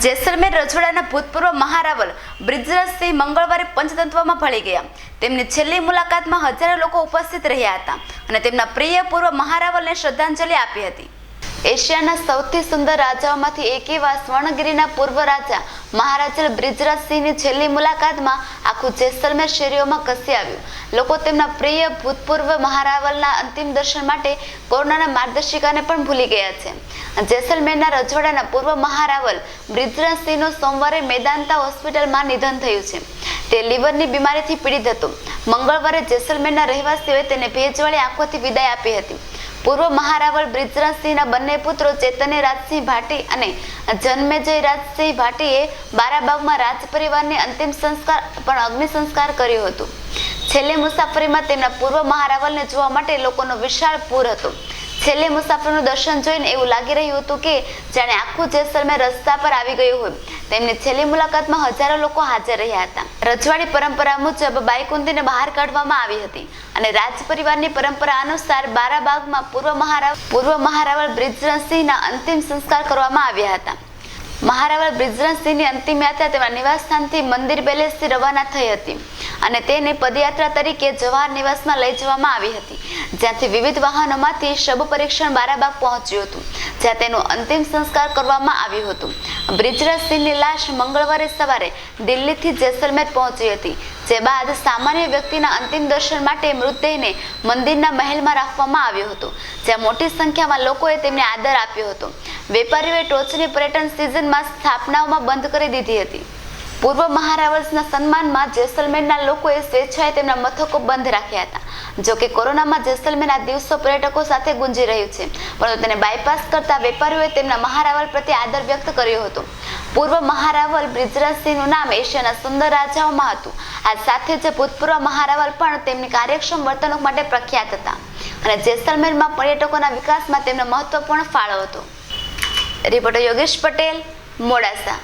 જેસલમેર, રજવાડાના ભૂતપૂર્વ મહારાવલ બ્રિજરાજસિંહ મંગળવારે પંચતંત્વમાં ભળી ગયા. તેમની છેલ્લી મુલાકાતમાં હજારો લોકો ઉપસ્થિત રહ્યા હતા અને તેમના પ્રિય પૂર્વ મહારાવલને શ્રદ્ધાંજલિ આપી હતી. એશિયાના સૌથી સુંદર રાજાઓમાંથી એક એવા સ્વર્ણગીરીના પૂર્વ રાજા મહારાજા બ્રિજરાજસિંહની છેલ્લી મુલાકાતમાં આખું જેસલમેર શેરીઓમાં કસી આવ્યું. લોકો તેમના પ્રિય ભૂતપૂર્વ મહારાવલના અંતિમ દર્શન માટે કોરોનાના માર્ગદર્શિકાને પણ ભૂલી ગયા છે. જેસલમેરના રજવાડાના પૂર્વ મહારાવલ બ્રિજરાજસિંહનું સોમવારે મેદાંતા હોસ્પિટલમાં નિધન થયું છે. તે લીવરની બીમારીથી પીડિત હતો. મંગળવારે જેસલમેરના રહેવાસીઓએ તેને ભેજવાળી આંખોથી વિદાય આપી હતી. પૂર્વ મહારાવલ બ્રિજરાજસિંહના બંને પુત્રો ચેતને રાજસિંહ ભાટી અને જન્મેજય રાજસિંહ ભાટીએ બારાબાગમાં રાજ પરિવારને અંતિમ સંસ્કાર પણ અગ્નિ સંસ્કાર કર્યો હતો. છેલ્લી મુસાફરીમાં તેમના પૂર્વ મહારાવલને જોવા માટે લોકોનો વિશાળ પૂર હતો. છેલ્લે મુસાફરનું દર્શન જોઈને એવું લાગી રહ્યું હતું કે જાણે આખું જેસલમેર રસ્તા પર આવી ગયું હોય. તેમની છેલ્લી મુલાકાતમાં હજારો લોકો હાજર રહ્યા હતા. રજવાડી પરંપરા મુજબ બાઈકુંતીને બહાર કાઢવામાં આવી હતી અને રાજ પરિવારની પરંપરા અનુસાર બારાબાગમાં પૂર્વ મહારાવ પૂર્વ મહારાવલ બ્રિજરાજસિંહના અંતિમ સંસ્કાર કરવામાં આવ્યા હતા. મહારાવલ બ્રિજરાજસિંહની અંતિમ યાત્રા તેમના નિવાસસ્થાનથી મંદિર પેલેસથી રવાના થઈ હતી અને તેને પદયાત્રા તરીકે જવાહર નિવાસમાં લઈ જવામાં આવી હતી. જ્યાંથી વિવિધ વાહનોમાંથી શબ પરીક્ષણ બારાબાગ પહોંચ્યું હતું, જ્યાં તેનું અંતિમ સંસ્કાર કરવામાં આવ્યું હતું. બ્રિજરાજસિંહની લાશ મંગળવારે સવારે દિલ્હીથી જેસલમેર પહોંચી હતી, જે બાદ સામાન્ય વ્યક્તિના અંતિમ દર્શન માટે મૃતદેહને મંદિરના મહેલમાં રાખવામાં આવ્યો હતો, જ્યાં મોટી સંખ્યામાં લોકોએ તેમને આદર આપ્યો હતો. વેપારીઓએ ટોચની પર્યટન સિઝનમાં સ્થાપનાઓમાં બંધ કરી દીધી હતી. પૂર્વ મહારાવર્સના સન્માનમાં જેસલમેરના લોકોએ સ્વેચ્છાએ તેમના મથકો બંધ રાખ્યા હતા. જો કે કોરોનામાં જેસલમેર આ દિવસો પર્યટકો સાથે ગુંજી રહ્યું છે, પરંતુ તેને બાયપાસ કરતા વેપારીઓએ તેમના મહારાવલ પ્રત્યે આદર વ્યક્ત કર્યો હતો. પૂર્વ મહારાવલ બ્રિજરાજસિંહનું નામ એશિયાના સુંદર રાજાઓમાં હતું. આ સાથે જ ભૂતપૂર્વ મહારાવલ પણ તેમની કાર્યક્ષમ વર્તણૂક માટે પ્રખ્યાત હતા. અને જેસલમેરમાં પર્યટકોના વિકાસમાં તેમનો મહત્વપૂર્ણ ફાળો હતો. રિપોર્ટર યોગેશ પટેલ મોડાસા.